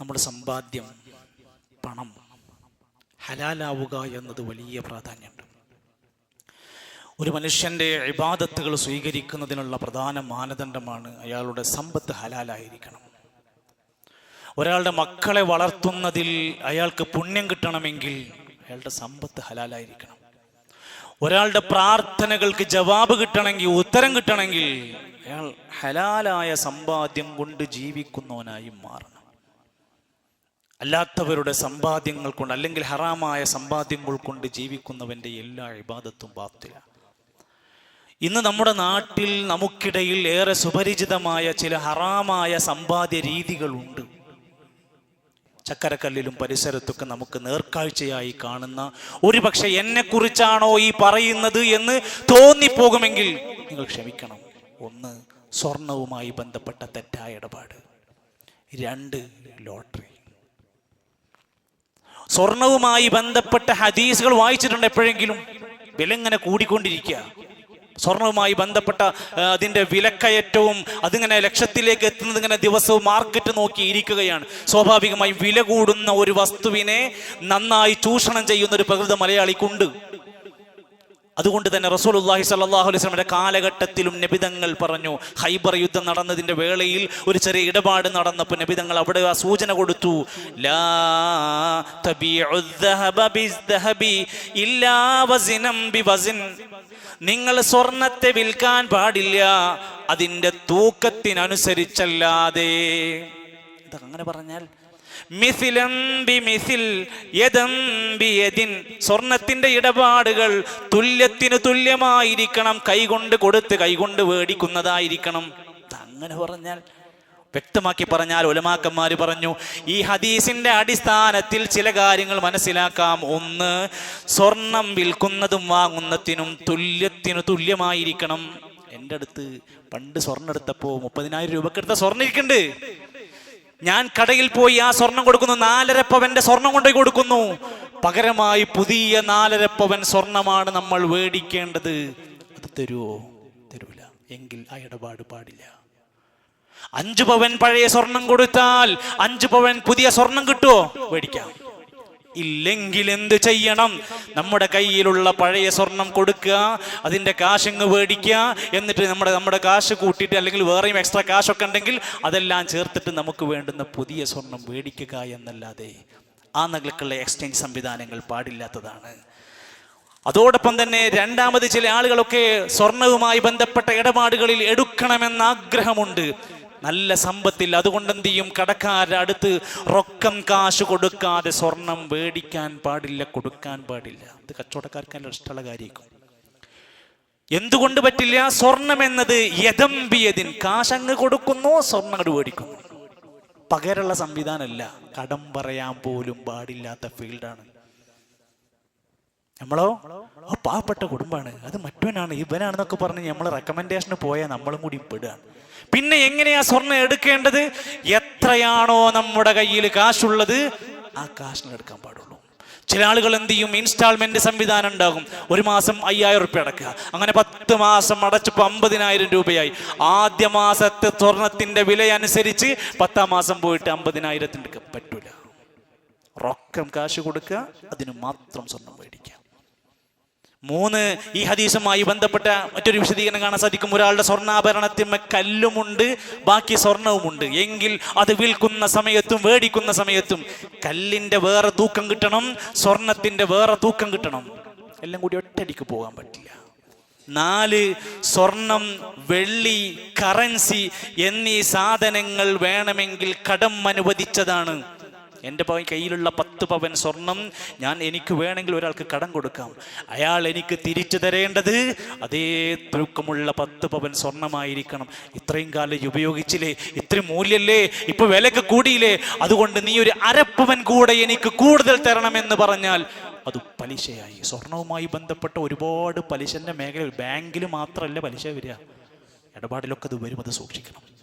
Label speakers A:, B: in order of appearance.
A: നമ്മുടെ സമ്പാദ്യം പണം ഹലാലാവുക എന്നത് വലിയ പ്രാധാന്യമുണ്ട്. ഒരു മനുഷ്യന്റെ ഇബാദത്തുകൾ സ്വീകരിക്കുന്നതിനുള്ള പ്രധാന മാനദണ്ഡമാണ് അയാളുടെ സമ്പത്ത് ഹലാലായിരിക്കണം. ഒരാളുടെ മക്കളെ വളർത്തുന്നതിൽ അയാൾക്ക് പുണ്യം കിട്ടണമെങ്കിൽ അയാളുടെ സമ്പത്ത് ഹലാലായിരിക്കണം. ഒരാളുടെ പ്രാർത്ഥനകൾക്ക് ജവാബ് കിട്ടണമെങ്കിൽ ഉത്തരം കിട്ടണമെങ്കിൽ അയാൾ ഹലാലായ സമ്പാദ്യം കൊണ്ട് ജീവിക്കുന്നവനായി മാറണം. അല്ലാത്തവരുടെ സമ്പാദ്യങ്ങൾ കൊണ്ട് അല്ലെങ്കിൽ ഹറാമായ സമ്പാദ്യങ്ങൾ കൊണ്ട് ജീവിക്കുന്നവന്റെ എല്ലാ ഇബാദത്തും ബാത്തില. ഇന്ന് നമ്മുടെ നാട്ടിൽ നമുക്കിടയിൽ ഏറെ സുപരിചിതമായ ചില ഹറാമായ സമ്പാദ്യ രീതികളുണ്ട്. ചക്കരക്കല്ലിലും പരിസരത്തൊക്കെ നമുക്ക് നേർക്കാഴ്ചയായി കാണുന്ന ഒരു പക്ഷെ എന്നെ കുറിച്ചാണോ ഈ പറയുന്നത് എന്ന് തോന്നിപ്പോകുമെങ്കിൽ നിങ്ങൾ ക്ഷമിക്കണം. ഒന്ന് സ്വർണവുമായി ബന്ധപ്പെട്ട തെറ്റായ ഇടപാട്. രണ്ട് ലോട്ടറി. സ്വർണവുമായി ബന്ധപ്പെട്ട ഹദീസുകൾ വായിച്ചിട്ടുണ്ട് എപ്പോഴെങ്കിലും? വില ഇങ്ങനെ കൂടിക്കൊണ്ടിരിക്കുക. സ്വർണവുമായി ബന്ധപ്പെട്ട അതിന്റെ വിലക്കയറ്റവും അതിങ്ങനെ ലക്ഷത്തിലേക്ക് എത്തുന്നത് ഇങ്ങനെ ദിവസവും മാർക്കറ്റ് നോക്കി ഇരിക്കുകയാണ്. സ്വാഭാവികമായും വില കൂടുന്ന ഒരു വസ്തുവിനെ നന്നായി ചൂഷണം ചെയ്യുന്ന ഒരു പ്രകൃത മലയാളിക്കുണ്ട്. അതുകൊണ്ട് തന്നെ റസൂലുല്ലാഹി സല്ലാഹു അലൈഹി സ്വലമിന്റെ കാലഘട്ടത്തിലും നബിതങ്ങൾ പറഞ്ഞു ഹൈബർ യുദ്ധം നടന്നതിന്റെ വേളയിൽ ഒരു ചെറിയ ഇടപാട് നടന്നപ്പോൾ നബിതങ്ങൾ അവിടെ ആ സൂചന കൊടുത്തു നിങ്ങൾ സ്വർണത്തെ വിൽക്കാൻ പാടില്ല അതിന്റെ തൂക്കത്തിനനുസരിച്ചല്ലാതെ. അങ്ങനെ പറഞ്ഞാൽ സ്വർണത്തിന്റെ ഇടപാടുകൾ തുല്യത്തിന് തുല്യമായിരിക്കണം. കൈകൊണ്ട് കൊടുത്ത് കൈകൊണ്ട് മേടിക്കുന്നതായിരിക്കണം അങ്ങനെ പറഞ്ഞാൽ വ്യക്തമാക്കി പറഞ്ഞാൽ ഒലമാക്കന്മാർ പറഞ്ഞു ഈ ഹദീസിന്റെ അടിസ്ഥാനത്തിൽ ചില കാര്യങ്ങൾ മനസ്സിലാക്കാം. ഒന്ന് സ്വർണം വിൽക്കുന്നതും വാങ്ങുന്നതിനും തുല്യത്തിനു തുല്യമായിരിക്കണം. എന്റെ അടുത്ത് പണ്ട് സ്വർണം എടുത്തപ്പോൾ മുപ്പതിനായിരം രൂപക്കെടുത്ത സ്വർണം ഞാൻ കടയിൽ പോയി ആ സ്വർണം കൊടുക്കുന്നു. നാലര പവന്റെ സ്വർണം കൊണ്ട് കൊടുക്കുന്നു. പകരമായി പുതിയ നാലര പവൻ സ്വർണമാണ് നമ്മൾ മേടിക്കേണ്ടത് അത് തരുമോ തരൂല. എങ്കിൽ ആ ഇടപാട് പാടില്ല. അഞ്ചു പവൻ പഴയ സ്വർണം കൊടുത്താൽ അഞ്ചു പവൻ പുതിയ സ്വർണം കിട്ടുമോ മേടിക്കാം ഇല്ലെങ്കിൽ എന്ത് ചെയ്യണം? നമ്മുടെ കയ്യിലുള്ള പഴയ സ്വർണം കൊടുക്കുക അതിന്റെ കാശങ്ങ് മേടിക്കുക എന്നിട്ട് നമ്മുടെ നമ്മുടെ കാശ് കൂട്ടിയിട്ട് അല്ലെങ്കിൽ വേറെയും എക്സ്ട്രാ കാശൊക്കെ ഉണ്ടെങ്കിൽ അതെല്ലാം ചേർത്തിട്ട് നമുക്ക് വേണ്ടുന്ന പുതിയ സ്വർണം മേടിക്കുക എന്നല്ലാതെ ആ നഗലക്കുള്ള എക്സ്ചേഞ്ച് സംവിധാനങ്ങൾ പാടില്ലാത്തതാണ്. അതോടൊപ്പം തന്നെ രണ്ടാമത് ചില ആളുകളൊക്കെ സ്വർണവുമായി ബന്ധപ്പെട്ട ഇടപാടുകളിൽ എടുക്കണമെന്ന ആഗ്രഹമുണ്ട്. നല്ല സമ്പത്തിൽ അതുകൊണ്ട് എന്ത് ചെയ്യും കടക്കാരുടെ അടുത്ത് റൊക്കം കാശ് കൊടുക്കാതെ സ്വർണം മേടിക്കാൻ പാടില്ല കൊടുക്കാൻ പാടില്ല. അത് കച്ചവടക്കാർക്ക് ഇഷ്ടമുള്ള കാര്യമായിരിക്കും. എന്തുകൊണ്ട് പറ്റില്ല? സ്വർണം എന്നത് യഥംബിയതിൻ അങ്ങ് കൊടുക്കുന്നു സ്വർണം അങ്ങോട്ട് മേടിക്കുന്നു പകരമുള്ള സംവിധാനമല്ല. കടം പറയാൻ പോലും പാടില്ലാത്ത ഫീൽഡാണ്. നമ്മളോ? ആ പാവപ്പെട്ട കുടുംബമാണ് അത് മറ്റവനാണ് ഇവനാണെന്നൊക്കെ പറഞ്ഞ് നമ്മൾ റെക്കമെൻഡേഷന് പോയാൽ നമ്മളും കൂടി പെടുകയാണ്. പിന്നെ എങ്ങനെയാ സ്വർണം എടുക്കേണ്ടത്? എത്രയാണോ നമ്മുടെ കയ്യിൽ കാശുള്ളത് ആ കാശിന് എടുക്കാൻ പാടുള്ളൂ. ചില ആളുകൾ എന്ത് ചെയ്യും? ഇൻസ്റ്റാൾമെന്റ് സംവിധാനം ഉണ്ടാകും. ഒരു മാസം അയ്യായിരം റുപ്യ അടക്കുക. അങ്ങനെ പത്ത് മാസം അടച്ചപ്പോൾ അമ്പതിനായിരം രൂപയായി. ആദ്യ മാസത്തെ സ്വർണത്തിന്റെ വില അനുസരിച്ച് പത്താം മാസം പോയിട്ട് അമ്പതിനായിരത്തിന് എടുക്കാൻ പറ്റൂല. റൊക്കം കാശ് കൊടുക്കുക അതിന് മാത്രം സ്വർണം മേടിക്കുക. മൂന്ന് ഈ ഹദീസുമായി ബന്ധപ്പെട്ട മറ്റൊരു വിശദീകരണം കാണാൻ സാധിക്കും. ഒരാളുടെ സ്വർണാഭരണത്തിന്മേ കല്ലുമുണ്ട് ബാക്കി സ്വർണവുമുണ്ട്. എങ്കിൽ അത് വിൽക്കുന്ന സമയത്തും മേടിക്കുന്ന സമയത്തും കല്ലിന്റെ വേറെ തൂക്കം കിട്ടണം സ്വർണത്തിന്റെ വേറെ തൂക്കം കിട്ടണം. എല്ലാം കൂടി ഒറ്റടിക്ക് പോകാൻ പറ്റില്ല. നാല് സ്വർണം വെള്ളി കറൻസി എന്നീ സാധനങ്ങൾ വേണമെങ്കിൽ കടം അനുവദിച്ചതാണ്. എന്റെ കയ്യിലുള്ള പത്ത് പവൻ സ്വർണം ഞാൻ എനിക്ക് വേണമെങ്കിൽ ഒരാൾക്ക് കടം കൊടുക്കാം. അയാൾ എനിക്ക് തിരിച്ചു തരേണ്ടത് അതേ തൂക്കമുള്ള പത്ത് പവൻ സ്വർണമായിരിക്കണം. ഇത്രയും കാലം ഉപയോഗിച്ചില്ലേ? ഇത്രയും മൂല്യല്ലേ? ഇപ്പൊ വിലക്ക് കൂടിയില്ലേ? അതുകൊണ്ട് നീ ഒരു അരപ്പവൻ കൂടെ എനിക്ക് കൂടുതൽ തരണമെന്ന് പറഞ്ഞാൽ അത് പലിശയായി. സ്വർണവുമായി ബന്ധപ്പെട്ട ഒരുപാട് പലിശന്റെ മേഖലയിൽ ബാങ്കിൽ മാത്രമല്ല പലിശ വരിക. ഇടപാടിലൊക്കെ അത് വരും അത് സൂക്ഷിക്കണം.